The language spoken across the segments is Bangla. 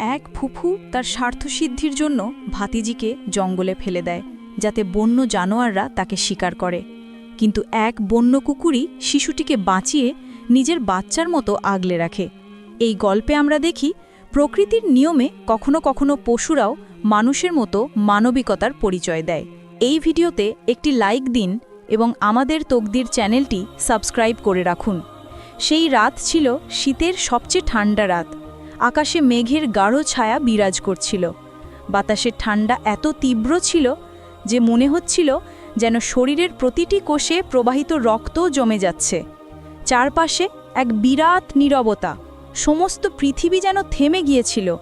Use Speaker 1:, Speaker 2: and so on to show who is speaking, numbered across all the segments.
Speaker 1: এক ফুফু তার স্বার্থসিদ্ধির জন্য ভাতিজিকে জঙ্গলে ফেলে দেয়, যাতে বন্য জানোয়াররা তাকে শিকার করে। কিন্তু এক বন্য কুকুরই শিশুটিকে বাঁচিয়ে নিজের বাচ্চার মতো আগলে রাখে। এই গল্পে আমরা দেখি, প্রকৃতির নিয়মে কখনো কখনো পশুরাও মানুষের মতো মানবিকতার পরিচয় দেয়। এই ভিডিওতে একটি লাইক দিন এবং আমাদের তকদির চ্যানেলটি সাবস্ক্রাইব করে রাখুন। সেই রাত ছিল শীতের সবচেয়ে ঠান্ডা রাত। আকাশে মেঘের গাঢ় ছায়া বিরাজ করছিল। বাতাসের ঠান্ডা এত তীব্র ছিল যে মনে হচ্ছিল যেন শরীরের প্রতিটি কোষে প্রবাহিত রক্তও জমে যাচ্ছে। চারপাশে এক বিরাট নীরবতা, সমস্ত পৃথিবী যেন থেমে গিয়েছিল।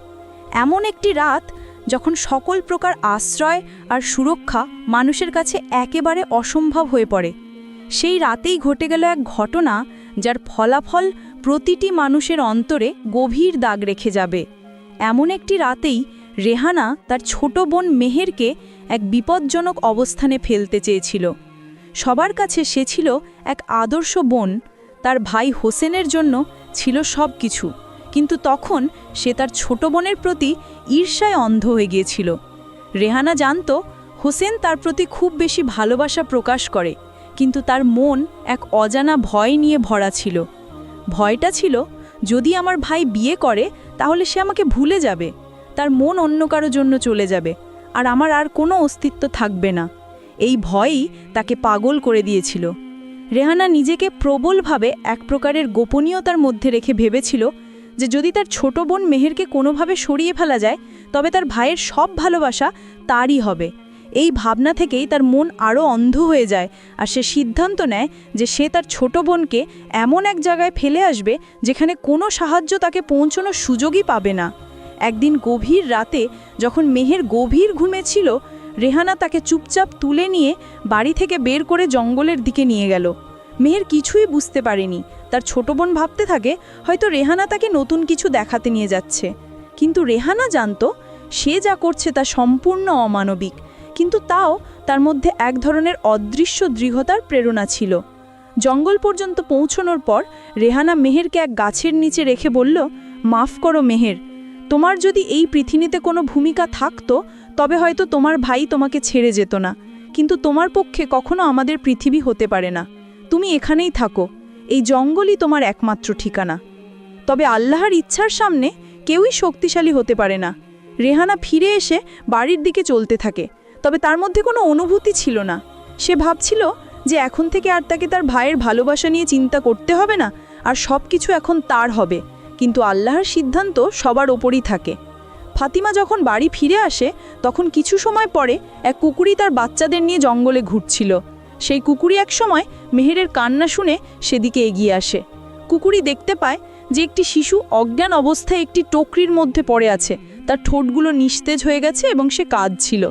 Speaker 1: এমন একটি রাত যখন সকল প্রকার আশ্রয় আর সুরক্ষা মানুষের কাছে একেবারে অসম্ভব হয়ে পড়ে। সেই রাতেই ঘটে গেল এক ঘটনা যার ফলাফল প্রতিটি মানুষের অন্তরে গভীর দাগ রেখে যাবে। এমন একটি রাতেই রেহানা তার ছোট বোন মেহেরকে এক বিপজ্জনক অবস্থানে ফেলতে চেয়েছিল। সবার কাছে সে ছিল এক আদর্শ বোন। তার ভাই হোসেনের জন্য ছিল সব কিছু কিন্তু তখন সে তার ছোট বোনের প্রতি ঈর্ষায় অন্ধ হয়ে গিয়েছিল। রেহানা জানত হোসেন তার প্রতি খুব বেশি ভালোবাসা প্রকাশ করে, কিন্তু তার মন এক অজানা ভয় নিয়ে ভরা ছিল। ভয়টা ছিল, যদি আমার ভাই বিয়ে করে, তাহলে সে আমাকে ভুলে যাবে। তার মন অন্য কারও জন্য চলে যাবে, আর আমার আর কোনো অস্তিত্ব থাকবে না। এই ভয়ই তাকে পাগল করে দিয়েছিল। রেহানা নিজেকে প্রবলভাবে এক প্রকারের গোপনীয়তার মধ্যে রেখে ভেবেছিল যে যদি তার ছোট বোন মেহেরকে কোনোভাবে সরিয়ে ফেলা যায়, তবে তার ভাইয়ের সব ভালোবাসা তারই হবে। এই ভাবনা থেকেই তার মন আরও অন্ধ হয়ে যায় আর সে সিদ্ধান্ত নেয় যে সে তার ছোট বোনকে এমন এক জায়গায় ফেলে আসবে যেখানে কোনো সাহায্য তাকে পৌঁছানোর সুযোগই পাবে না। একদিন গভীর রাতে যখন মেহের গভীর ঘুমে ছিল, রেহানা তাকে চুপচাপ তুলে নিয়ে বাড়ি থেকে বের করে জঙ্গলের দিকে নিয়ে গেল। মেহের কিছুই বুঝতে পারেনি। তার ছোট বোন ভাবতে থাকে, হয়তো রেহানা তাকে নতুন কিছু দেখাতে নিয়ে যাচ্ছে। কিন্তু রেহানা জানতো, সে যা করছে তা সম্পূর্ণ অমানবিক। কিন্তু তাও তার মধ্যে এক ধরনের অদৃশ্য দৃঢ়তার প্রেরণা ছিল। জঙ্গল পর্যন্ত পৌঁছনোর পর রেহানা মেহেরকে এক গাছের নিচে রেখে বলল, মাফ করো মেহের, তোমার যদি এই পৃথিবীতে কোনো ভূমিকা থাকতো, তবে হয়তো তোমার ভাই তোমাকে ছেড়ে যেত না। কিন্তু তোমার পক্ষে কখনো আমাদের পৃথিবী হতে পারে না। তুমি এখানেই থাকো, এই জঙ্গলই তোমার একমাত্র ঠিকানা। তবে আল্লাহর ইচ্ছার সামনে কেউই শক্তিশালী হতে পারে না। রেহানা ফিরে এসে বাড়ির দিকে চলতে থাকে। তবে তার মধ্যে কোনো অনুভূতি ছিল না। সে ভাবছিল যে এখন থেকে আর তাকে তার ভাইয়ের ভালোবাসা নিয়ে চিন্তা করতে হবে না, আর সব কিছু এখন তার হবে। কিন্তু আল্লাহর সিদ্ধান্ত সবার ওপরই থাকে। ফাতিমা যখন বাড়ি ফিরে আসে, তখন কিছু সময় পরে এক কুকুরি তার বাচ্চাদের নিয়ে জঙ্গলে ঘুরছিল। সেই কুকুরি এক সময় মেহেরের কান্না শুনে সেদিকে এগিয়ে আসে। কুকুরি দেখতে পায় যে একটি শিশু অজ্ঞান অবস্থায় একটি টোকরির মধ্যে পড়ে আছে। তার ঠোঁটগুলো নিস্তেজ হয়ে গেছে এবং সে কাঁদছিল।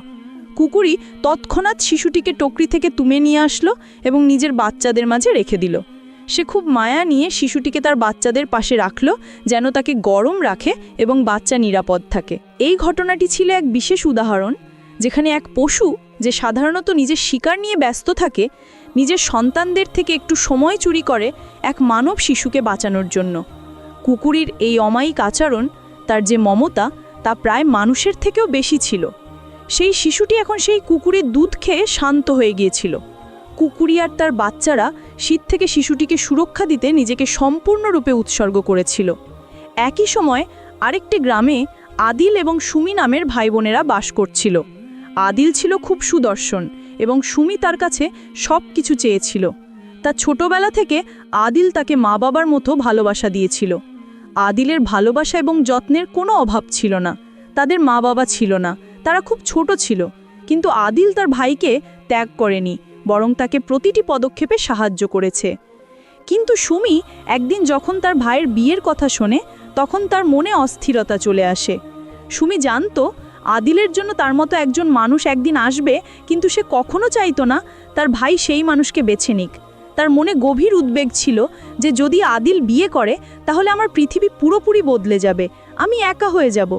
Speaker 1: কুকুরি তৎক্ষণাৎ শিশুটিকে টোকরি থেকে তুমে নিয়ে আসলো এবং নিজের বাচ্চাদের মাঝে রেখে দিল। সে খুব মায়া নিয়ে শিশুটিকে তার বাচ্চাদের পাশে রাখল, যেন তাকে গরম রাখে এবং বাচ্চা নিরাপদ থাকে। এই ঘটনাটি ছিল এক বিশেষ উদাহরণ, যেখানে এক পশু যে সাধারণত নিজের শিকার নিয়ে ব্যস্ত থাকে, নিজের সন্তানদের থেকে একটু সময় চুরি করে এক মানব শিশুকে বাঁচানোর জন্য। কুকুরির এই অমায়িক আচরণ, তার যে মমতা, তা প্রায় মানুষের থেকেও বেশি ছিল। সেই শিশুটি এখন সেই কুকুরের দুধ খেয়ে শান্ত হয়ে গিয়েছিল। কুকুরি আর তার বাচ্চারা শীত থেকে শিশুটিকে সুরক্ষা দিতে নিজেকে সম্পূর্ণরূপে উৎসর্গ করেছিল। একই সময় আরেকটি গ্রামে আদিল এবং সুমি নামের ভাই বোনেরা বাস করছিল। আদিল ছিল খুব সুদর্শন এবং সুমি তার কাছে সব কিছু চেয়েছিল। তার ছোটবেলা থেকে আদিল তাকে মা বাবার মতো ভালোবাসা দিয়েছিল। আদিলের ভালোবাসা এবং যত্নের কোনো অভাব ছিল না। তাদের মা বাবা ছিল না। তারা খুব ছোট ছিল, কিন্তু আদিল তার ভাইকে ত্যাগ করেনি, বরং তাকে প্রতিটি পদক্ষেপে সাহায্য করেছে। কিন্তু সুমি একদিন যখন তার ভাইয়ের বিয়ের কথা শোনে, তখন তার মনে অস্থিরতা চলে আসে। সুমি জানতো, আদিলের জন্য তার মতো একজন মানুষ একদিন আসবে, কিন্তু সে কখনো চাইতো না তার ভাই সেই মানুষকে বেছে নিক। তার মনে গভীর উদ্বেগ ছিল যে যদি আদিল বিয়ে করে, তাহলে আমার পৃথিবী পুরোপুরি বদলে যাবে, আমি একা হয়ে যাব।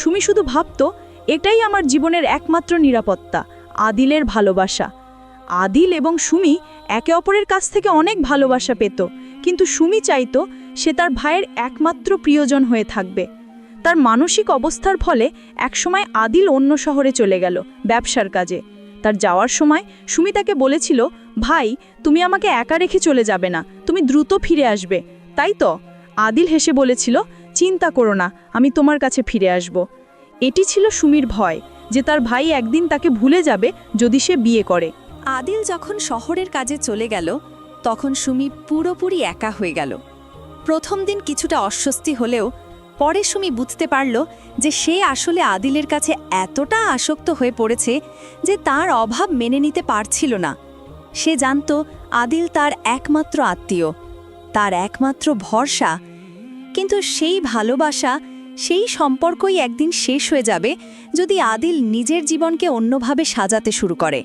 Speaker 1: সুমি শুধু ভাবতো এটাই আমার জীবনের একমাত্র নিরাপত্তা, আদিলের ভালোবাসা। আদিল এবং সুমি একে অপরের কাছ থেকে অনেক ভালোবাসা পেত, কিন্তু সুমি চাইতো সে তার ভাইয়ের একমাত্র প্রিয়জন হয়ে থাকবে। তার মানসিক অবস্থার ফলে একসময় আদিল অন্য শহরে চলে গেল ব্যবসার কাজে। তার যাওয়ার সময় সুমি তাকে বলেছিল, ভাই, তুমি আমাকে একা রেখে চলে যাবে না, তুমি দ্রুত ফিরে আসবে। তাই তো? আদিল হেসে বলেছিল, চিন্তা করো না, আমি তোমার কাছে ফিরে আসব। এটি ছিল সুমির ভয় যে তার ভাই একদিন তাকে ভুলে যাবে যদি সে বিয়ে করে।
Speaker 2: আদিল যখন শহরের কাজে চলে গেল, তখন সুমি পুরোপুরি একা হয়ে গেল। প্রথম দিন কিছুটা অস্বস্তি হলেও পরে সুমি বুঝতে পারল যে সে আসলে আদিলের কাছে এতটা আসক্ত হয়ে পড়েছে যে তার অভাব মেনে নিতে পারছিল না। সে জানত আদিল তার একমাত্র আত্মীয়, তার একমাত্র ভরসা, কিন্তু সেই ভালোবাসা সেই সম্পর্কই একদিন শেষ হয়ে যাবে যদি আদিল নিজের জীবনকে অন্যভাবে সাজাতে শুরু করে।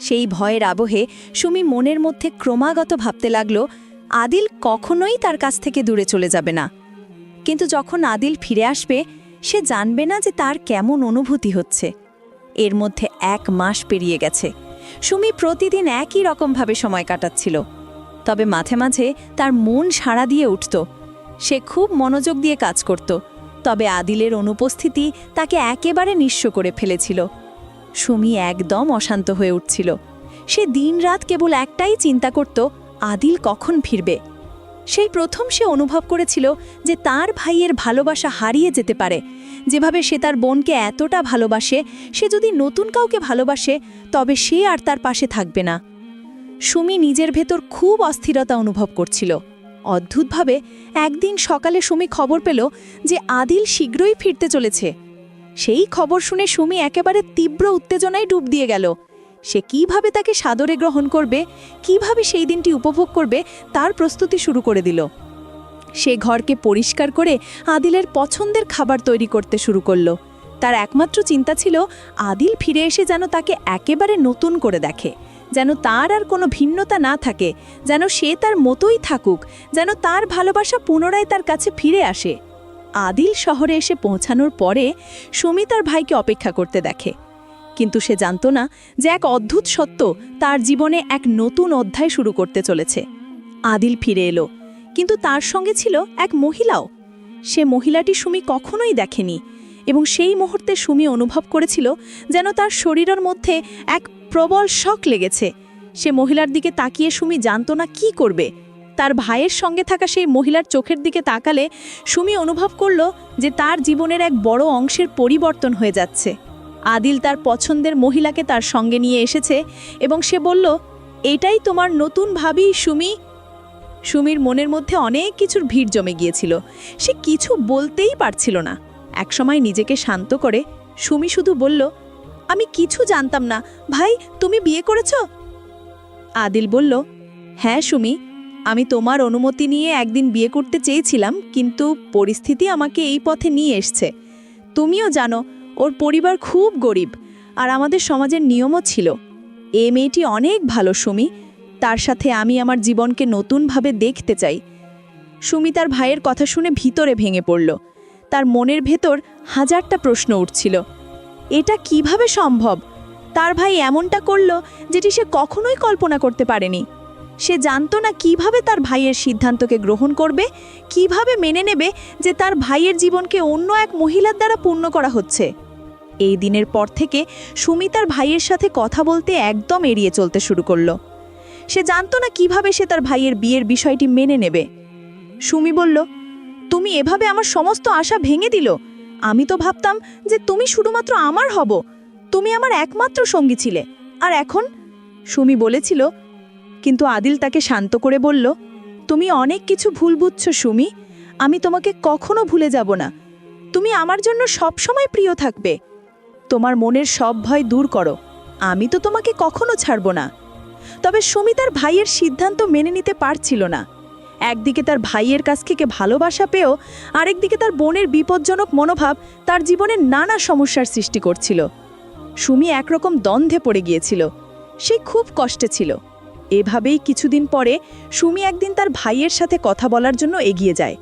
Speaker 2: সেই ভয়ের আবহে সুমি মনের মধ্যে ক্রমাগত ভাবতে লাগল, আদিল কখনোই তার কাছ থেকে দূরে চলে যাবে না। কিন্তু যখন আদিল ফিরে আসবে, সে জানবে না যে তার কেমন অনুভূতি হচ্ছে। এর মধ্যে এক মাস পেরিয়ে গেছে। সুমি প্রতিদিন একই রকমভাবে সময় কাটাচ্ছিল। তবে মাঝে মাঝে তার মন সাড়া দিয়ে উঠত। সে খুব মনোযোগ দিয়ে কাজ করত। তবে আদিলের অনুপস্থিতি তাকে একেবারে নিঃস্ব করে ফেলেছিল। সুমি একদম অশান্ত হয়ে উঠছিল। সে দিনরাত কেবল একটাই চিন্তা করত, আদিল কখন ফিরবে? সেই প্রথম সে অনুভব করেছিল যে তার ভাইয়ের ভালোবাসা হারিয়ে যেতে পারে। যেভাবে সে তার বোনকে এতটা ভালোবাসে, সে যদি নতুন কাউকে ভালোবাসে, তবে সে আর তার পাশে থাকবে না। সুমি নিজের ভেতর খুব অস্থিরতা অনুভব করছিল। অদ্ভুতভাবে একদিন সকালে সুমি খবর পেল যে আদিল শীঘ্রই ফিরতে চলেছে। সেই খবর শুনে সুমি একেবারে তীব্র উত্তেজনায় ডুব দিয়ে গেল। সে কীভাবে তাকে সাদরে গ্রহণ করবে, কীভাবে সেই দিনটি উপভোগ করবে, তার প্রস্তুতি শুরু করে দিল। সে ঘরকে পরিষ্কার করে আদিলের পছন্দের খাবার তৈরি করতে শুরু করল। তার একমাত্র চিন্তা ছিল, আদিল ফিরে এসে যেন তাকে একেবারে নতুন করে দেখে। যেন তার আর কোনো ভিন্নতা না থাকে, যেন সে তার মতোই থাকুক, যেন তার ভালোবাসা পুনরায় তার কাছে ফিরে আসে। আদিল শহরে এসে পৌঁছানোর পরে সুমি তার ভাইকে অপেক্ষা করতে দেখে। কিন্তু সে জানত না যে এক অদ্ভুত সত্য তার জীবনে এক নতুন অধ্যায় শুরু করতে চলেছে। আদিল ফিরে এলো, কিন্তু তার সঙ্গে ছিল এক মহিলাও। সে মহিলাটি সুমি কখনোই দেখেনি এবং সেই মুহূর্তে সুমি অনুভব করেছিল যেন তার শরীরের মধ্যে এক প্রবল শখ লেগেছে। সে মহিলার দিকে তাকিয়ে সুমি জানত না কি করবে। তার ভাইয়ের সঙ্গে থাকা সেই মহিলার চোখের দিকে তাকালে সুমি অনুভব করল যে তার জীবনের এক বড় অংশের পরিবর্তন হয়ে যাচ্ছে। আদিল তার পছন্দের মহিলাকে তার সঙ্গে নিয়ে এসেছে এবং সে বলল, এটাই তোমার নতুন ভাবি, সুমি? সুমির মনের মধ্যে অনেক কিছুর ভিড় জমে গিয়েছিল। সে কিছু বলতেই পারছিল না। একসময় নিজেকে শান্ত করে সুমি শুধু বলল আমি কিছু জানতাম না। ভাই, তুমি বিয়ে করেছ? আদিল বলল হ্যাঁ সুমি। আমি তোমার অনুমতি নিয়ে একদিন বিয়ে করতে চেয়েছিলাম, কিন্তু পরিস্থিতি আমাকে এই পথে নিয়ে এসছে। তুমিও জানো, ওর পরিবার খুব গরিব, আর আমাদের সমাজের নিয়মও ছিল। এ মেয়েটি অনেক ভালো, সুমি। তার সাথে আমি আমার জীবনকে নতুনভাবে দেখতে চাই। সুমি তার ভাইয়ের কথা শুনে ভিতরে ভেঙে পড়ল। তার মনের ভেতর হাজারটা প্রশ্ন উঠছিল। এটা কীভাবে সম্ভব? তার ভাই এমনটা করল যেটি সে কখনোই কল্পনা করতে পারেনি। সে জানতো না কীভাবে তার ভাইয়ের সিদ্ধান্তকে গ্রহণ করবে, কীভাবে মেনে নেবে যে তার ভাইয়ের জীবনকে অন্য এক মহিলার দ্বারা পূর্ণ করা হচ্ছে। এই দিনের পর থেকে সুমি তার ভাইয়ের সাথে কথা বলতে একদম এড়িয়ে চলতে শুরু করল। সে জানতো না কীভাবে সে তার ভাইয়ের বিয়ের বিষয়টি মেনে নেবে। সুমি বলল, তুমি এভাবে আমার সমস্ত আশা ভেঙে দিল? আমি তো ভাবতাম যে তুমি শুধুমাত্র আমার হব। তুমি আমার একমাত্র সঙ্গী ছিলে। আর এখন? সুমি বলেছিল, কিন্তু আদিল তাকে শান্ত করে বলল, তুমি অনেক কিছু ভুল বুঝছ, সুমি। আমি তোমাকে কখনো ভুলে যাব না। তুমি আমার জন্য সবসময় প্রিয় থাকবে। তোমার মনের সব ভয় দূর করো। আমি তো তোমাকে কখনো ছাড়ব না। তবে সুমি তার ভাইয়ের সিদ্ধান্ত মেনে নিতে পারছিল না। একদিকে তার ভাইয়ের কাছ থেকে ভালোবাসা পেয়েও আরেকদিকে তার বোনের বিপজ্জনক মনোভাব তার জীবনে নানা সমস্যার সৃষ্টি করছিল। সুমি একরকম দ্বন্দ্বে পড়ে গিয়েছিল। সে খুব কষ্টে ছিল। এভাবেই কিছুদিন পরে সুমি একদিন তার ভাইয়ের সাথে কথা বলার জন্য এগিয়ে যায়।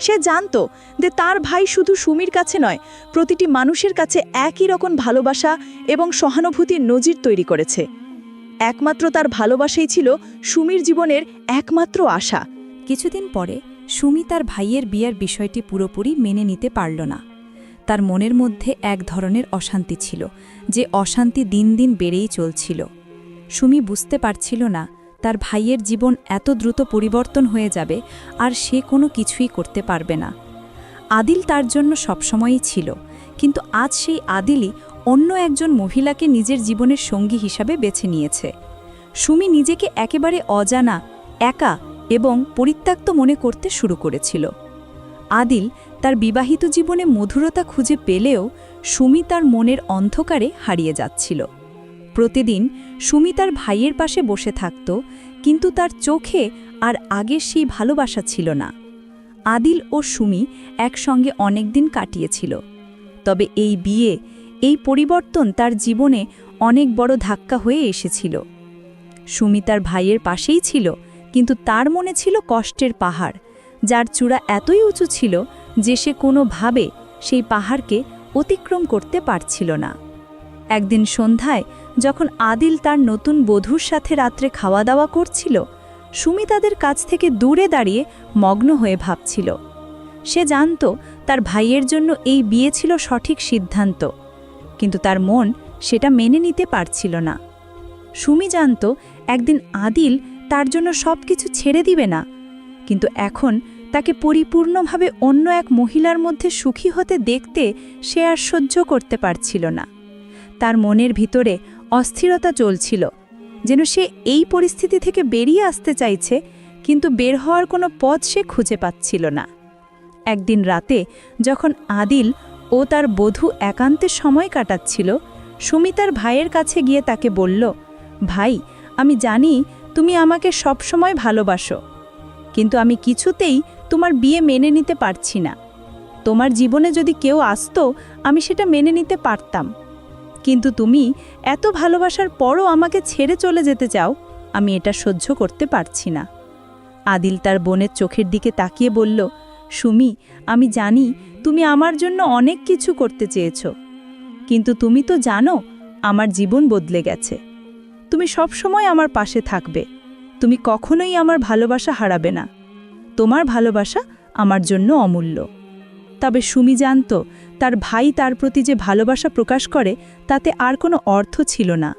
Speaker 2: সে জানতো যে তার ভাই শুধু সুমির কাছে নয়, প্রতিটি মানুষের কাছে একই রকম ভালোবাসা এবং সহানুভূতির নজির তৈরি করেছে। একমাত্র তার ভালোবাসাই ছিল সুমির জীবনের একমাত্র আশা। কিছুদিন পরে
Speaker 1: সুমি তার ভাইয়ের বিয়ের বিষয়টি পুরোপুরি মেনে নিতে পারল না। তার মনের মধ্যে এক ধরনের অশান্তি ছিল, যে অশান্তি দিন দিন বেড়েই চলছিল। সুমি বুঝতে পারছিল না তার ভাইয়ের জীবন এত দ্রুত পরিবর্তন হয়ে যাবে আর সে কোনো কিছুই করতে পারবে না। আদিল তার জন্য সবসময়ই ছিল, কিন্তু আজ সেই আদিলই অন্য একজন মহিলাকে নিজের জীবনের সঙ্গী হিসাবে বেছে নিয়েছে। সুমি নিজেকে একেবারে অজানা, একা এবং পরিত্যক্ত মনে করতে শুরু করেছিল। আদিল তার বিবাহিত জীবনে মধুরতা খুঁজে পেলেও সুমি তার মনের অন্ধকারে হারিয়ে যাচ্ছিল। প্রতিদিন সুমি তার ভাইয়ের পাশে বসে থাকত, কিন্তু তার চোখে আর আগের সেই ভালোবাসা ছিল না। আদিল ও সুমি একসঙ্গে অনেক দিন কাটিয়েছিল। তবে এই বিয়ে, এই পরিবর্তন তার জীবনে অনেক বড় ধাক্কা হয়ে এসেছিল। সুমি তার ভাইয়ের পাশেই ছিল কিন্তু তার মনে ছিল কষ্টের পাহাড়, যার চূড়া এতই উঁচু ছিল যে সে কোনোভাবে সেই পাহাড়কে অতিক্রম করতে পারছিল না। একদিন সন্ধ্যায় যখন আদিল তার নতুন বধূর সাথে রাত্রে খাওয়া দাওয়া করছিল, সুমি তাদের কাছ থেকে দূরে দাঁড়িয়ে মগ্ন হয়ে ভাবছিল। সে জানত তার ভাইয়ের জন্য এই বিয়ে ছিল সঠিক সিদ্ধান্ত, কিন্তু তার মন সেটা মেনে নিতে পারছিল না। সুমি জানত একদিন আদিল তার জন্য সব কিছু ছেড়ে দিবে না। কিন্তু এখন তাকে পরিপূর্ণভাবে অন্য এক মহিলার মধ্যে সুখী হতে দেখতে সে আর সহ্য করতে পারছিল না। তার মনের ভিতরে অস্থিরতা চলছিল যেন সে এই পরিস্থিতি থেকে বেরিয়ে আসতে চাইছে, কিন্তু বের হওয়ার কোনো পথ সে খুঁজে পাচ্ছিল না। একদিন রাতে যখন আদিল ও তার বধূ একান্তে সময় কাটাচ্ছিল, সুমিতার ভাইয়ের কাছে গিয়ে তাকে বলল, ভাই, আমি জানি তুমি আমাকে সবসময় ভালোবাসো। কিন্তু আমি কিছুতেই তোমার বিয়ে মেনে নিতে পারছি না। তোমার জীবনে যদি কেউ আসতো, আমি সেটা মেনে নিতে পারতাম। কিন্তু তুমি এত ভালোবাসার পরও আমাকে ছেড়ে চলে যেতে চাও, আমি এটা সহ্য করতে পারছি না। আদিল তার বোনের চোখের দিকে তাকিয়ে বলল, সুমি, আমি জানি তুমি আমার জন্য অনেক কিছু করতে চেয়েছ। কিন্তু তুমি তো জানো, আমার জীবন বদলে গেছে। তুমি সব সময় আমার পাশে থাকবে। তুমি কখনোই আমার ভালোবাসা হারাবে না। তোমার ভালোবাসা আমার জন্য অমূল্য। তবে সুমি জানত, তার ভাই তার প্রতি যে ভালোবাসা প্রকাশ করে, তাতে আর কোনো অর্থ ছিল না।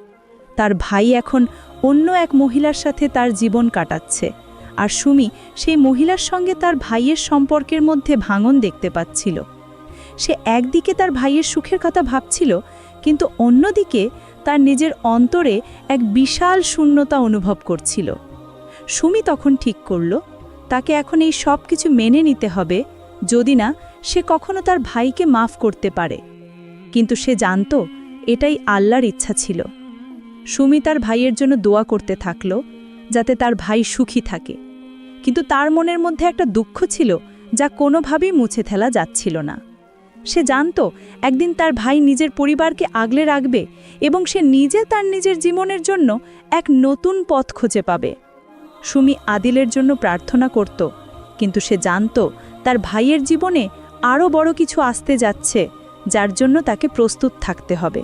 Speaker 1: তার ভাই এখন অন্য এক মহিলার সাথে তার জীবন কাটাচ্ছে। আর সুমি সেই মহিলার সঙ্গে তার ভাইয়ের সম্পর্কের মধ্যে ভাঙন দেখতে পাচ্ছিল। সে একদিকে তার ভাইয়ের সুখের কথা ভাবছিল, কিন্তু অন্যদিকে তার নিজের অন্তরে এক বিশাল শূন্যতা অনুভব করছিল। সুমি তখন ঠিক করল, তাকে এখন এই সব কিছু মেনে নিতে হবে, যদি না, সে কখনো তার ভাইকে মাফ করতে পারে। কিন্তু সে জানত, এটাই আল্লাহর ইচ্ছা ছিল। সুমি তার ভাইয়ের জন্য দোয়া করতে থাকল, যাতে তার ভাই সুখী থাকে। কিন্তু তার মনের মধ্যে একটা দুঃখ ছিল, যা কোনোভাবেই মুছে ফেলা যাচ্ছিল না। সে জানত একদিন তার ভাই নিজের পরিবারকে আগলে রাখবে এবং সে নিজে তার নিজের জীবনের জন্য এক নতুন পথ খুঁজে পাবে। সুমি আদিলের জন্য প্রার্থনা করত, কিন্তু সে জানত তার ভাইয়ের জীবনে আরও বড় কিছু আসতে যাচ্ছে, যার জন্য তাকে প্রস্তুত থাকতে হবে।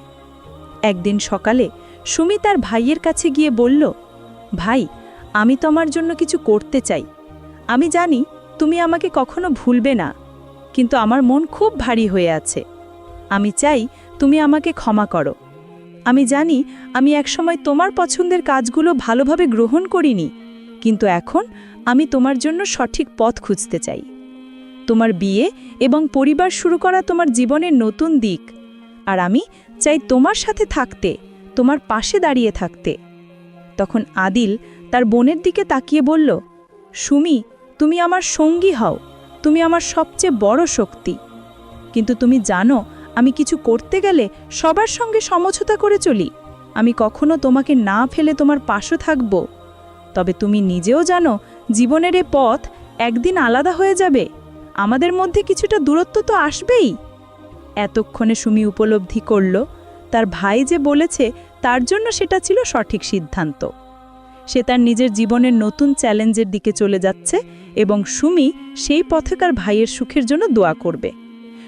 Speaker 1: একদিন সকালে সুমি তার ভাইয়ের কাছে গিয়ে বলল, ভাই, আমি তোমার জন্য কিছু করতে চাই। আমি জানি তুমি আমাকে কখনো ভুলবে না। কিন্তু আমার মন খুব ভারী হয়ে আছে। আমি চাই তুমি আমাকে ক্ষমা করো। আমি জানি আমি একসময় তোমার পছন্দের কাজগুলো ভালোভাবে গ্রহণ করিনি, কিন্তু এখন আমি তোমার জন্য সঠিক পথ খুঁজতে চাই। তোমার বিয়ে এবং পরিবার শুরু করা তোমার জীবনের নতুন দিক, আর আমি চাই তোমার সাথে থাকতে, তোমার পাশে দাঁড়িয়ে থাকতে। তখন আদিল তার বোনের দিকে তাকিয়ে বলল, সুমি, তুমি আমার সঙ্গী হও। তুমি আমার সবচেয়ে বড় শক্তি। কিন্তু তুমি জানো, আমি কিছু করতে গেলে সবার সঙ্গে সমঝোতা করে চলি। আমি কখনো তোমাকে না ফেলে তোমার পাশে থাকব। তবে তুমি নিজেও জানো, জীবনের এ পথ একদিন আলাদা হয়ে যাবে। আমাদের মধ্যে কিছুটা দূরত্ব তো আসবেই। এতক্ষণে সুমি উপলব্ধি করল, তার ভাই যে বলেছে, তার জন্য সেটা ছিল সঠিক সিদ্ধান্ত। সে তার নিজের জীবনের নতুন চ্যালেঞ্জের দিকে চলে যাচ্ছে এবং সুমি সেই পথেকার ভাইয়ের সুখের জন্য দোয়া করবে।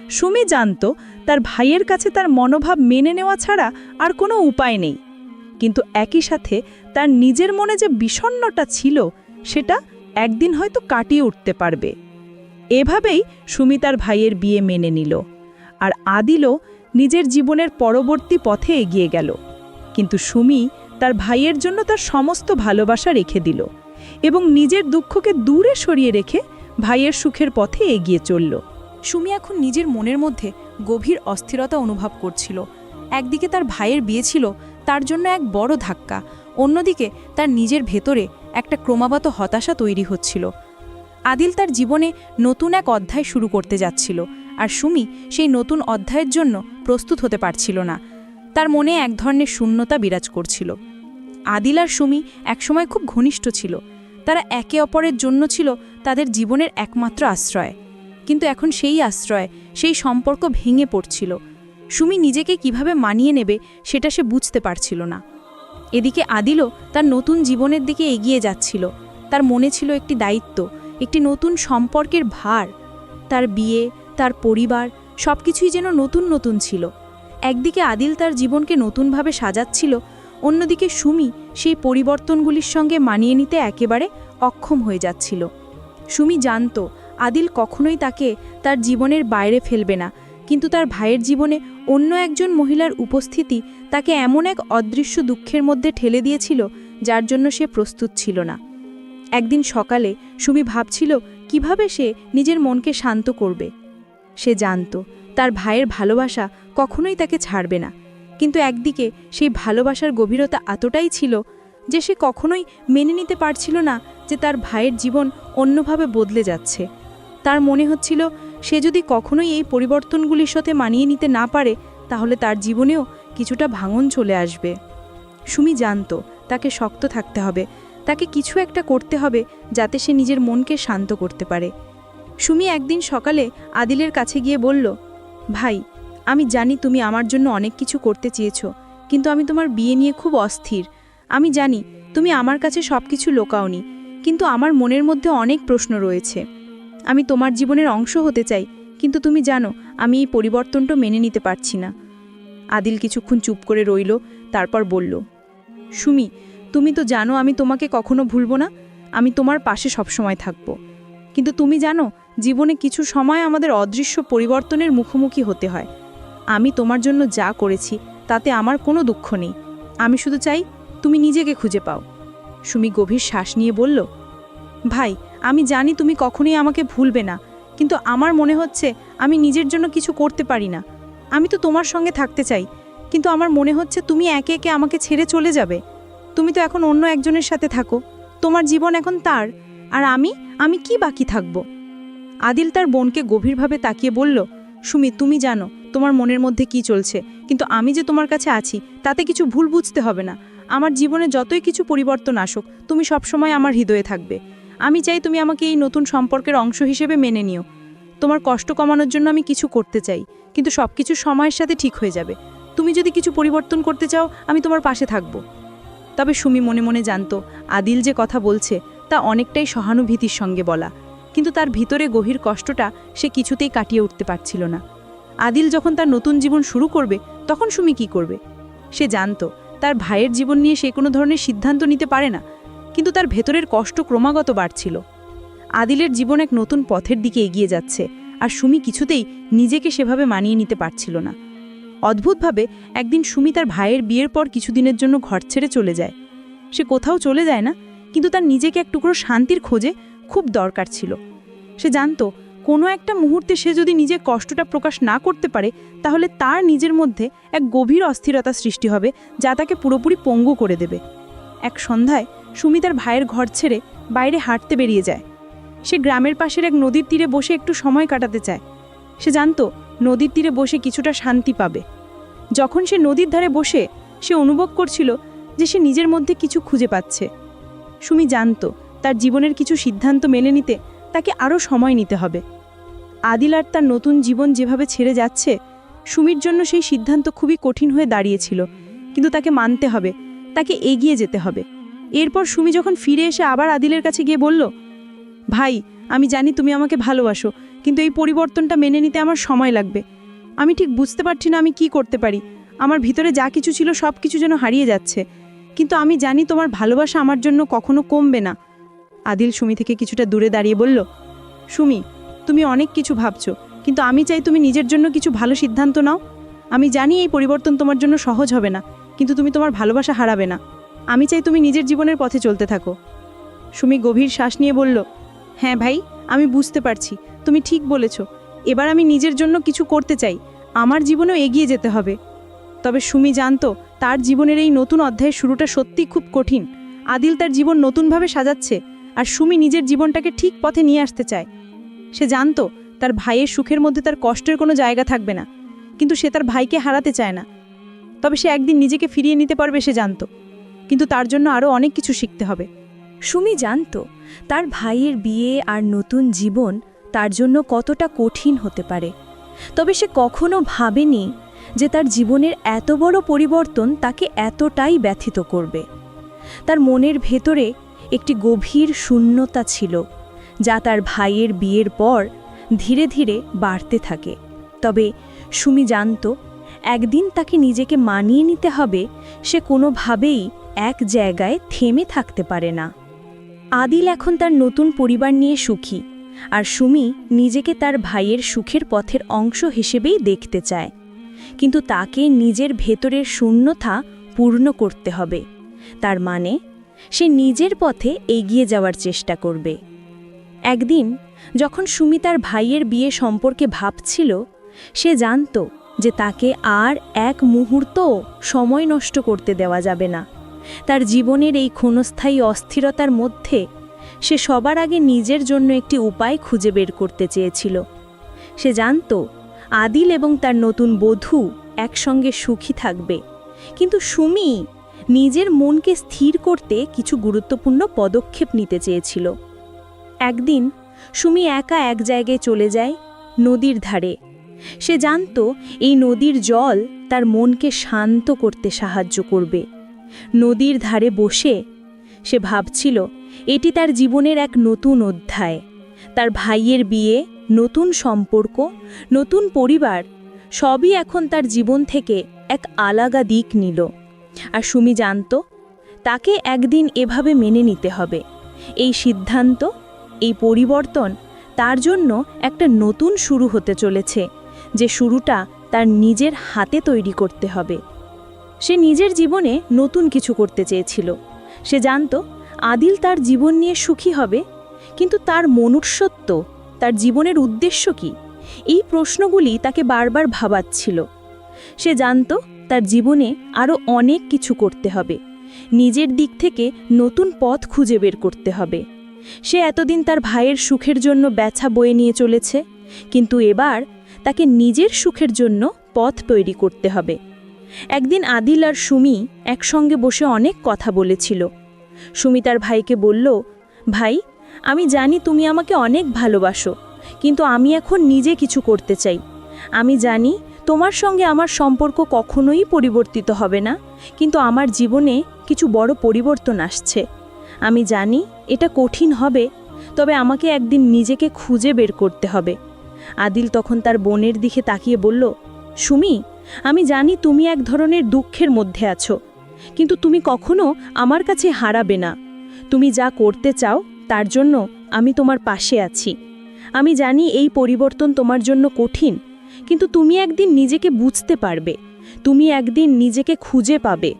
Speaker 1: সুমি জানত তার ভাইয়ের কাছে তার মনোভাব মেনে নেওয়া ছাড়া আর কোনো উপায় নেই। কিন্তু একই সাথে তার নিজের মনে যে বিষণ্ণটা ছিল, সেটা একদিন হয়তো কাটিয়ে উঠতে পারবে।
Speaker 3: এভাবেই সুমি তার ভাইয়ের বিয়ে মেনে নিল আর আদিলও নিজের জীবনের পরবর্তী পথে এগিয়ে গেল। কিন্তু সুমি তার ভাইয়ের জন্য তার সমস্ত ভালোবাসা রেখে দিল এবং নিজের দুঃখকে দূরে সরিয়ে রেখে ভাইয়ের সুখের পথে এগিয়ে চলল।
Speaker 1: সুমি এখন নিজের মনের মধ্যে গভীর অস্থিরতা অনুভব করছিল। একদিকে তার ভাইয়ের বিয়ে ছিল, তার জন্য এক বড় ধাক্কা। অন্যদিকে তার নিজের ভেতরে একটা ক্রমাগত হতাশা তৈরি হচ্ছিল। আদিল তার জীবনে নতুন এক অধ্যায় শুরু করতে যাচ্ছিল, আর সুমি সেই নতুন অধ্যায়ের জন্য প্রস্তুত হতে পারছিল না। তার মনে এক ধরনের শূন্যতা বিরাজ করছিল। আদিল আর সুমি একসময় খুব ঘনিষ্ঠ ছিল। তারা একে অপরের জন্য ছিল তাদের জীবনের একমাত্র আশ্রয়। কিন্তু এখন সেই আশ্রয়, সেই সম্পর্ক ভেঙে পড়ছিল। সুমি নিজেকে কীভাবে মানিয়ে নেবে সেটা সে বুঝতে পারছিল না। এদিকে আদিলও তার নতুন জীবনের দিকে এগিয়ে যাচ্ছিল। তার মনে ছিল একটি দায়িত্ব, একটি নতুন সম্পর্কের ভার। তার বিয়ে, তার পরিবার সব কিছুই যেন নতুন নতুন ছিল। একদিকে আদিল তার জীবনকে নতুনভাবে সাজাচ্ছিল, অন্যদিকে সুমি সেই পরিবর্তনগুলির সঙ্গে মানিয়ে নিতে একেবারে অক্ষম হয়ে যাচ্ছিল। সুমি জানত, আদিল কখনোই তাকে তার জীবনের বাইরে ফেলবে না, কিন্তু তার ভাইয়ের জীবনে অন্য একজন মহিলার উপস্থিতি তাকে এমন এক অদৃশ্য দুঃখের মধ্যে ঠেলে দিয়েছিল, যার জন্য সে প্রস্তুত ছিল না। একদিন সকালে সুমি ভাবছিল, কীভাবে সে নিজের মনকে শান্ত করবে? সে জানত তার ভাইয়ের ভালোবাসা কখনোই তাকে ছাড়বে না। কিন্তু একদিকে সেই ভালোবাসার গভীরতা এতটাই ছিল যে সে কখনোই মেনে নিতে পারছিল না যে তার ভাইয়ের জীবন অন্যভাবে বদলে যাচ্ছে। তার মনে হচ্ছিল, সে যদি কখনোই এই পরিবর্তনগুলির সাথে মানিয়ে নিতে না পারে, তাহলে তার জীবনেও কিছুটা ভাঙন চলে আসবে। সুমি জানত, তাকে শক্ত থাকতে হবে, তাকে কিছু একটা করতে হবে যাতে সে নিজের মনকে শান্ত করতে পারে। সুমি একদিন সকালে আদিলের কাছে গিয়ে বলল ভাই, আমি জানি তুমি আমার জন্য অনেক কিছু করতে চেয়েছো, কিন্তু আমি তোমার বিয়ে নিয়ে খুব অস্থির। আমি জানি তুমি আমার কাছে সব কিছু লোকাওনি, কিন্তু আমার মনের মধ্যে অনেক প্রশ্ন রয়েছে। আমি তোমার জীবনের অংশ হতে চাই, কিন্তু তুমি জানো আমি এই পরিবর্তনটা মেনে নিতে পারছি না। আদিল কিছুক্ষণ চুপ করে রইল, তারপর বলল, সুমি, তুমি তো জানো আমি তোমাকে কখনো ভুলবো না, আমি তোমার পাশে সবসময় থাকব। কিন্তু তুমি জানো জীবনে কিছু সময় আমাদের অদৃশ্য পরিবর্তনের মুখোমুখি হতে হয়। আমি তোমার জন্য যা করেছি, তাতে আমার কোনো দুঃখ নেই। আমি শুধু চাই তুমি নিজেকে খুঁজে পাও। সুমি গভীর শ্বাস নিয়ে বলল, ভাই, আমি জানি তুমি কখনোই আমাকে ভুলবে না, কিন্তু আমার মনে হচ্ছে আমি নিজের জন্য কিছু করতে পারি না। আমি তো তোমার সঙ্গে থাকতে চাই, কিন্তু আমার মনে হচ্ছে তুমি একে একে আমাকে ছেড়ে চলে যাবে। তুমি তো এখন অন্য একজনের সাথে থাকো। তোমার জীবন এখন তার, আর আমি আমি কি বাকি থাকব? আদিল তার বোনকে গভীরভাবে তাকিয়ে বলল, সুমি, তুমি জানো তোমার মনের মধ্যে কি চলছে, কিন্তু আমি যে তোমার কাছে আছি, তাতে কিছু ভুল বুঝতে হবে না। আমার জীবনে যতই কিছু পরিবর্তন আসুক, তুমি সবসময় আমার হৃদয়ে থাকবে। আমি চাই তুমি আমাকে এই নতুন সম্পর্কের অংশ হিসেবে মেনে নিও। তোমার কষ্ট কমানোর জন্য আমি কিছু করতে চাই, কিন্তু সব কিছু সময়ের সাথে ঠিক হয়ে যাবে। তুমি যদি কিছু পরিবর্তন করতে চাও, আমি তোমার পাশে থাকব। তবে সুমি মনে মনে জানতো, আদিল যে কথা বলছে, তা অনেকটাই সহানুভূতির সঙ্গে বলা। কিন্তু তার ভিতরে গভীর কষ্টটা সে কিছুতেই কাটিয়ে উঠতে পারছিল না। আদিল যখন তার নতুন জীবন শুরু করবে, তখন সুমি কি করবে? সে জানতো, তার ভাইয়ের জীবন নিয়ে সে কোনো ধরনের সিদ্ধান্ত নিতে পারে না, কিন্তু তার ভেতরের কষ্ট ক্রমাগত বাড়ছিল। আদিলের জীবন এক নতুন পথের দিকে এগিয়ে যাচ্ছে, আর সুমি কিছুতেই নিজেকে সেভাবে মানিয়ে নিতে পারছিল না। অদ্ভুতভাবে, একদিন সুমি তার ভাইয়ের বিয়ের পর কিছুদিনের জন্য ঘর ছেড়ে চলে যায়। সে কোথাও চলে যায় না, কিন্তু তার নিজেকে এক টুকরো শান্তির খোঁজে খুব দরকার ছিল। সে জানতো, কোনো একটা মুহূর্তে সে যদি নিজের কষ্টটা প্রকাশ না করতে পারে, তাহলে তার নিজের মধ্যে এক গভীর অস্থিরতা সৃষ্টি হবে, যা তাকে পুরোপুরি পঙ্গু করে দেবে। এক সন্ধ্যায় সুমি তার ভাইয়ের ঘর ছেড়ে বাইরে হাঁটতে বেরিয়ে যায়। সে গ্রামের পাশের এক নদীর তীরে বসে একটু সময় কাটাতে চায়। সে জানতো, নদীর তীরে বসে কিছুটা শান্তি পাবে। যখন সে নদীর ধারে বসে, সে অনুভব করছিল যে সে নিজের মধ্যে কিছু খুঁজে পাচ্ছে। সুমি জানতো তার জীবনের কিছু সিদ্ধান্ত মেনে নিতে তাকে আরও সময় নিতে হবে। আদিল আর তার নতুন জীবন যেভাবে ছেড়ে যাচ্ছে, সুমির জন্য সেই সিদ্ধান্ত খুবই কঠিন হয়ে দাঁড়িয়েছিল। কিন্তু তাকে মানতে হবে, তাকে এগিয়ে যেতে হবে। এরপর সুমি যখন ফিরে এসে আবার আদিলের কাছে গিয়ে বলল, ভাই, আমি জানি তুমি আমাকে ভালোবাসো, কিন্তু এই পরিবর্তনটা মেনে নিতে আমার সময় লাগবে। আমি ঠিক বুঝতে পারছি না আমি কি করতে পারি। আমার ভিতরে যা কিছু ছিল সব কিছু যেন হারিয়ে যাচ্ছে। কিন্তু আমি জানি তোমার ভালোবাসা আমার জন্য কখনো কমবে না। আদিল সুমি থেকে কিছুটা দূরে দাঁড়িয়ে বলল, সুমি,
Speaker 3: তুমি অনেক কিছু ভাবছ, কিন্তু আমি চাই তুমি নিজের জন্য কিছু ভালো সিদ্ধান্ত নাও। আমি জানি এই পরিবর্তন তোমার জন্য সহজ হবে না, কিন্তু তুমি তোমার ভালোবাসা হারাবে না। আমি চাই তুমি নিজের জীবনের পথে চলতে থাকো। সুমি গভীর শ্বাস নিয়ে বলল হ্যাঁ ভাই, আমি বুঝতে পারছি, তুমি ঠিক বলেছ। এবার আমি নিজের জন্য কিছু করতে চাই, আমার জীবনেও এগিয়ে যেতে হবে। তবে সুমি জানতো, তার জীবনের এই নতুন অধ্যায়ের শুরুটা সত্যিই খুব কঠিন। আদিল তার জীবন নতুনভাবে সাজাচ্ছে আর সুমি নিজের জীবনটাকে ঠিক পথে নিয়ে আসতে চায়। সে জানতো তার ভাইয়ের সুখের মধ্যে তার কষ্টের কোনো জায়গা থাকবে না, কিন্তু সে তার ভাইকে হারাতে চায় না। তবে সে একদিন নিজেকে ফিরিয়ে নিতে পারবে সে জানত, কিন্তু তার জন্য আরও অনেক কিছু শিখতে হবে।
Speaker 1: সুমি জানত তার ভাইয়ের বিয়ে আর নতুন জীবন তার জন্য কতটা কঠিন হতে পারে। তবে সে কখনো ভাবেনি যে তার জীবনের এত বড় পরিবর্তন তাকে এতটাই ব্যথিত করবে। তার মনের ভেতরে একটি গভীর শূন্যতা ছিল, যা তার ভাইয়ের বিয়ের পর ধীরে ধীরে বাড়তে থাকে। তবে সুমি জানত, একদিন তাকে নিজেকে মানিয়ে নিতে হবে, সে কোনোভাবেই এক জায়গায় থেমে থাকতে পারে না। আদিল এখন তার নতুন পরিবার নিয়ে সুখী, আর সুমি নিজেকে তার ভাইয়ের সুখের পথের অংশ হিসেবেই দেখতে চায়। কিন্তু তাকে নিজের ভেতরের শূন্যতা পূর্ণ করতে হবে। তার মানে সে নিজের পথে এগিয়ে যাওয়ার চেষ্টা করবে। একদিন, যখন সুমি তার ভাইয়ের বিয়ে সম্পর্কে ভাবছিল, সে জানত যে তাকে আর এক মুহূর্ত সময় নষ্ট করতে দেওয়া যাবে না। তার জীবনের এই ক্ষণস্থায়ী অস্থিরতার মধ্যে সে সবার আগে নিজের জন্য একটি উপায় খুঁজে বের করতে চেয়েছিল। সে জানত আদিল এবং তার নতুন বধূ একসঙ্গে সুখী থাকবে। কিন্তু সুমি নিজের মনকে স্থির করতে কিছু গুরুত্বপূর্ণ পদক্ষেপ নিতে চেয়েছিল। একদিন সুমি একা এক জায়গায় চলে যায় নদীর ধারে। সে জানত এই নদীর জল তার মনকে শান্ত করতে সাহায্য করবে। নদীর ধারে বসে সে ভাবছিল, এটি তার জীবনের এক নতুন অধ্যায়। তার ভাইয়ের বিয়ে, নতুন সম্পর্ক, নতুন পরিবার, সবই এখন তার জীবন থেকে এক আলাদা দিক নিল। আর সুমি জানত, তাকে একদিন এভাবে মেনে নিতে হবে। এই সিদ্ধান্ত, এই পরিবর্তন তার জন্য একটা নতুন শুরু হতে চলেছে, যে শুরুটা তার নিজের হাতে তৈরি করতে হবে। সে নিজের জীবনে নতুন কিছু করতে চেয়েছিল। সে জানত, আদিল তার জীবন নিয়ে সুখী হবে, কিন্তু তার মনুষ্যত্ব, তার জীবনের উদ্দেশ্য কি? এই প্রশ্নগুলি তাকে বারবার ভাবাচ্ছিল। সে জানত তার জীবনে আরও অনেক কিছু করতে হবে। নিজের দিক থেকে নতুন পথ খুঁজে বের করতে হবে। সে এতদিন তার ভাইয়ের সুখের জন্য ব্যথা বয়ে নিয়ে চলেছে, কিন্তু এবার তাকে নিজের সুখের জন্য পথ তৈরি করতে হবে। একদিন আদিল আর সুমি একসঙ্গে বসে অনেক কথা বলেছিল। সুমি তার ভাইকে বলল, ভাই, আমি জানি তুমি আমাকে অনেক ভালোবাসো, কিন্তু আমি এখন নিজে কিছু করতে চাই। আমি জানি তোমার সঙ্গে আমার সম্পর্ক কখনোই পরিবর্তিত হবে না, কিন্তু আমার জীবনে কিছু বড় পরিবর্তন আসছে। আমি জানি এটা কঠিন হবে, তবে আমাকে একদিন নিজেকে খুঁজে বের করতে হবে। আদিল তখন তার বোনের দিকে তাকিয়ে বলল, সুমি, আমি জানি তুমি এক ধরনের দুঃখের মধ্যে আছো, কিন্তু তুমি কখনো আমার কাছে হারাবে না। তুমি যা করতে চাও, তার জন্য আমি তোমার পাশে আছি। আমি জানি এই পরিবর্তন তোমার জন্য কঠিন কিন্তু তুমি একদিন নিজেকে বুঝতে পারবে। তুমি একদিন নিজেকে খুঁজে পাবে।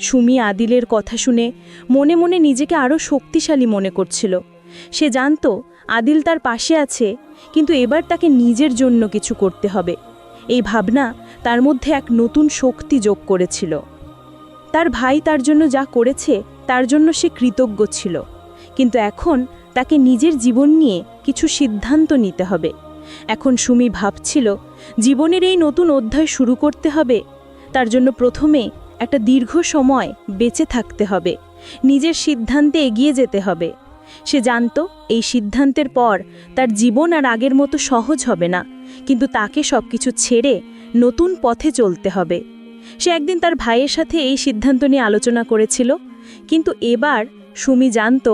Speaker 1: সুমি আদিলের কথা শুনে মনে মনে নিজেকে আরও শক্তিশালী মনে করছিল। সে জানত আদিল তার পাশে আছে, কিন্তু এবার তাকে নিজের জন্য কিছু করতে হবে। এই ভাবনা তার মধ্যে এক নতুন শক্তি যোগ করেছিল। তার ভাই তার জন্য যা করেছে, তার জন্য সে কৃতজ্ঞ ছিল। কিন্তু এখন তাকে নিজের জীবন নিয়ে কিছু সিদ্ধান্ত নিতে হবে। এখন সুমি ভাবছিল, জীবনের এই নতুন অধ্যায় শুরু করতে হবে। তার জন্য প্রথমে একটা দীর্ঘ সময় বেঁচে থাকতে হবে। নিজের সিদ্ধান্তে এগিয়ে যেতে হবে। সে জানত, এই সিদ্ধান্তের পর তার জীবন আর আগের মতো সহজ হবে না। কিন্তু তাকে সব কিছু ছেড়ে নতুন পথে চলতে হবে। সে একদিন তার ভাইয়ের সাথে এই সিদ্ধান্ত নিয়ে আলোচনা করেছিল, কিন্তু এবার সুমি জানত,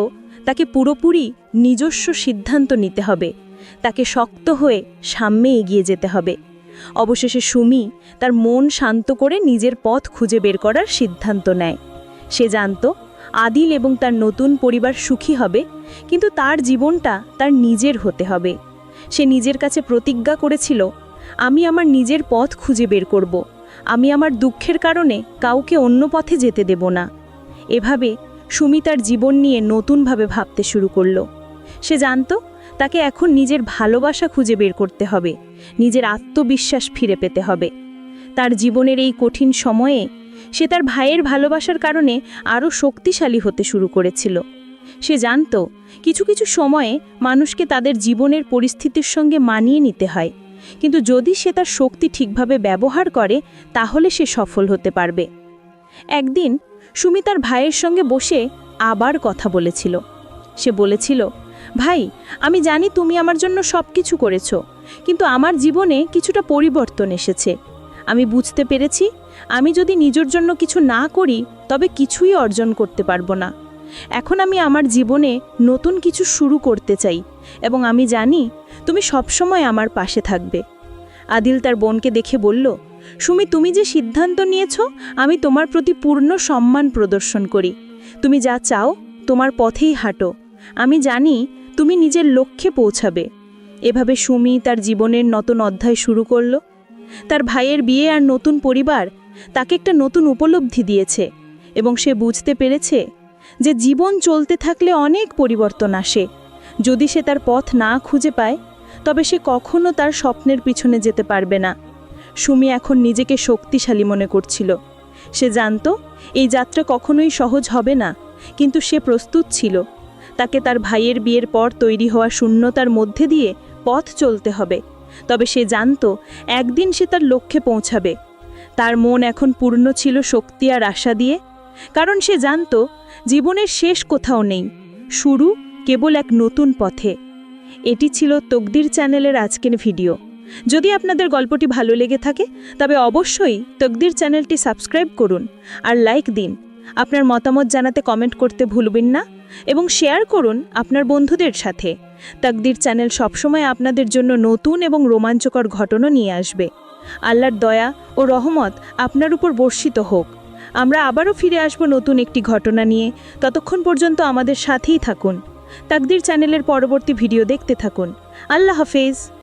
Speaker 1: তাকে পুরোপুরি নিজস্ব সিদ্ধান্ত নিতে হবে। তাকে শক্ত হয়ে সামনে এগিয়ে যেতে হবে। অবশেষে সুমি তার মন শান্ত করে নিজের পথ খুঁজে বের করার সিদ্ধান্ত নেয়। সে জানত আদিল এবং তার নতুন পরিবার সুখী হবে, কিন্তু তার জীবনটা তার নিজের হতে হবে।
Speaker 3: সে নিজের কাছে প্রতিজ্ঞা করেছিল, আমি আমার নিজের পথ খুঁজে বের করব। আমি আমার দুঃখের কারণে কাউকে অন্য পথে যেতে দেব না। এভাবে সুমি তার জীবন নিয়ে নতুনভাবে ভাবতে শুরু করল। সে জানত তাকে এখন নিজের ভালোবাসা খুঁজে বের করতে হবে, নিজের আত্মবিশ্বাস ফিরে পেতে হবে। তার জীবনের এই কঠিন সময়ে সে তার ভাইয়ের ভালোবাসার কারণে আরও শক্তিশালী হতে শুরু করেছিল। সে জানত, কিছু কিছু সময়ে মানুষকে তাদের জীবনের পরিস্থিতির সঙ্গে মানিয়ে নিতে হয়, কিন্তু যদি সে তার শক্তি ঠিকভাবে ব্যবহার করে, তাহলে সে সফল হতে পারবে। একদিন সুমি তার ভাইয়ের সঙ্গে বসে আবার কথা বলেছিল। সে বলেছিল ভাই, আমি জানি তুমি আমার জন্য সব কিছু করেছ, কিন্তু আমার জীবনে কিছুটা পরিবর্তন এসেছে। আমি বুঝতে পেরেছি, আমি যদি নিজের জন্য কিছু না করি, তবে কিছুই অর্জন করতে পারব না। এখন আমি আমার জীবনে নতুন কিছু শুরু করতে চাই, এবং আমি জানি তুমি সবসময় আমার পাশে থাকবে। আদিল তার বোনকে দেখে বলল, সুমি, তুমি যে সিদ্ধান্ত নিয়েছ, আমি তোমার প্রতি পূর্ণ সম্মান প্রদর্শন করি। তুমি যা চাও, তোমার পথেই হাঁটো। আমি জানি তুমি নিজের লক্ষ্যে পৌঁছাবে। এভাবে সুমি তার জীবনের নতুন অধ্যায় শুরু করল। তার ভাইয়ের বিয়ে আর নতুন পরিবার তাকে একটা নতুন উপলব্ধি দিয়েছে এবং সে বুঝতে পেরেছে যে জীবন চলতে থাকলে অনেক পরিবর্তন আসে। যদি সে তার পথ না খুঁজে পায়, তবে সে কখনো তার স্বপ্নের পিছনে যেতে পারবে না। সুমি এখন নিজেকে শক্তিশালী মনে করছিল। সে জানত, এই যাত্রা কখনোই সহজ হবে না, কিন্তু সে প্রস্তুত ছিল। তাকে তার ভাইয়ের বিয়ের পর তৈরি হওয়া শূন্যতার মধ্যে দিয়ে পথ চলতে হবে। তবে সে জানত, একদিন সে তার লক্ষ্যে পৌঁছাবে। তার মন এখন পূর্ণ ছিল শক্তি আর আশা দিয়ে, কারণ সে জানত, জীবনের শেষ কোথাও নেই, শুরু কেবল এক নতুন পথে। এটি ছিল তকদির চ্যানেলের আজকের ভিডিও। যদি আপনাদের গল্পটি ভালো লেগে থাকে, তবে অবশ্যই তকদির চ্যানেলটি সাবস্ক্রাইব করুন আর লাইক দিন। আপনার মতামত জানাতে কমেন্ট করতে ভুলবেন না। এবং শেয়ার করুন আপনার বন্ধুদের সাথে। তকদির চ্যানেল সবসময় আপনাদের জন্য নতুন এবং রোমাঞ্চকর ঘটনা নিয়ে আসবে। আল্লাহর দয়া ও রহমত আপনার উপর বর্ষিত হোক। আমরা আবারও ফিরে আসব নতুন একটি ঘটনা নিয়ে। ততক্ষণ পর্যন্ত আমাদের সাথেই থাকুন। তাকদির চ্যানেলের পরবর্তী ভিডিও দেখতে থাকুন। আল্লাহ হাফেজ।